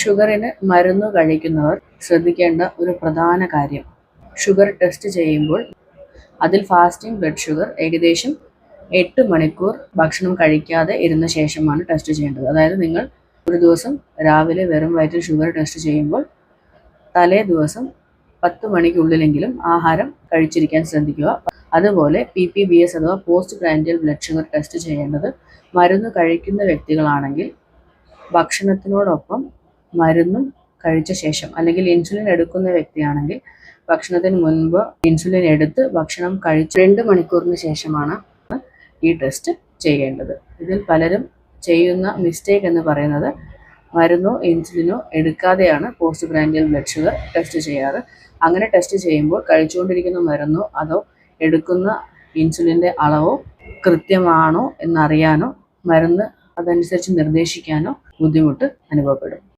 ഷുഗറിന് മരുന്ന് കഴിക്കുന്നവർ ശ്രദ്ധിക്കേണ്ട ഒരു പ്രധാന കാര്യം. ഷുഗർ ടെസ്റ്റ് ചെയ്യുമ്പോൾ അതിൽ ഫാസ്റ്റിംഗ് ബ്ലഡ് ഷുഗർ ഏകദേശം എട്ട് മണിക്കൂർ ഭക്ഷണം കഴിക്കാതെ ഇരുന്ന ശേഷമാണ് ടെസ്റ്റ് ചെയ്യേണ്ടത്. അതായത് നിങ്ങൾ ഒരു ദിവസം രാവിലെ വെറും വയറ്റിൽ ഷുഗർ ടെസ്റ്റ് ചെയ്യുമ്പോൾ തലേ ദിവസം പത്ത് മണിക്കുള്ളിലെങ്കിലും ആഹാരം കഴിച്ചിരിക്കാൻ ശ്രദ്ധിക്കുക. അതുപോലെ പി പി ബി എസ് അഥവാ post prandial blood sugar test ചെയ്യേണ്ടത് മരുന്ന് കഴിക്കുന്ന വ്യക്തികളാണെങ്കിൽ ഭക്ഷണത്തിനോടൊപ്പം മരുന്നും കഴിച്ച ശേഷം അല്ലെങ്കിൽ ഇൻസുലിൻ എടുക്കുന്ന വ്യക്തിയാണെങ്കിൽ ഭക്ഷണത്തിന് മുൻപ് ഇൻസുലിൻ എടുത്ത് ഭക്ഷണം കഴിച്ച് രണ്ട് മണിക്കൂറിന് ശേഷമാണ് ഈ ടെസ്റ്റ് ചെയ്യേണ്ടത്. ഇതിൽ പലരും ചെയ്യുന്ന മിസ്റ്റേക്ക് എന്ന് പറയുന്നത് മരുന്നോ ഇൻസുലിനോ എടുക്കാതെയാണ് post prandial blood sugar test ചെയ്യാറ്. അങ്ങനെ ടെസ്റ്റ് ചെയ്യുമ്പോൾ കഴിച്ചുകൊണ്ടിരിക്കുന്ന മരുന്നോ അതോ എടുക്കുന്ന ഇൻസുലിന്റെ അളവോ കൃത്യമാണോ എന്നറിയാനോ മരുന്ന് അതനുസരിച്ച് നിർദ്ദേശിക്കാനോ ബുദ്ധിമുട്ട് അനുഭവപ്പെടും.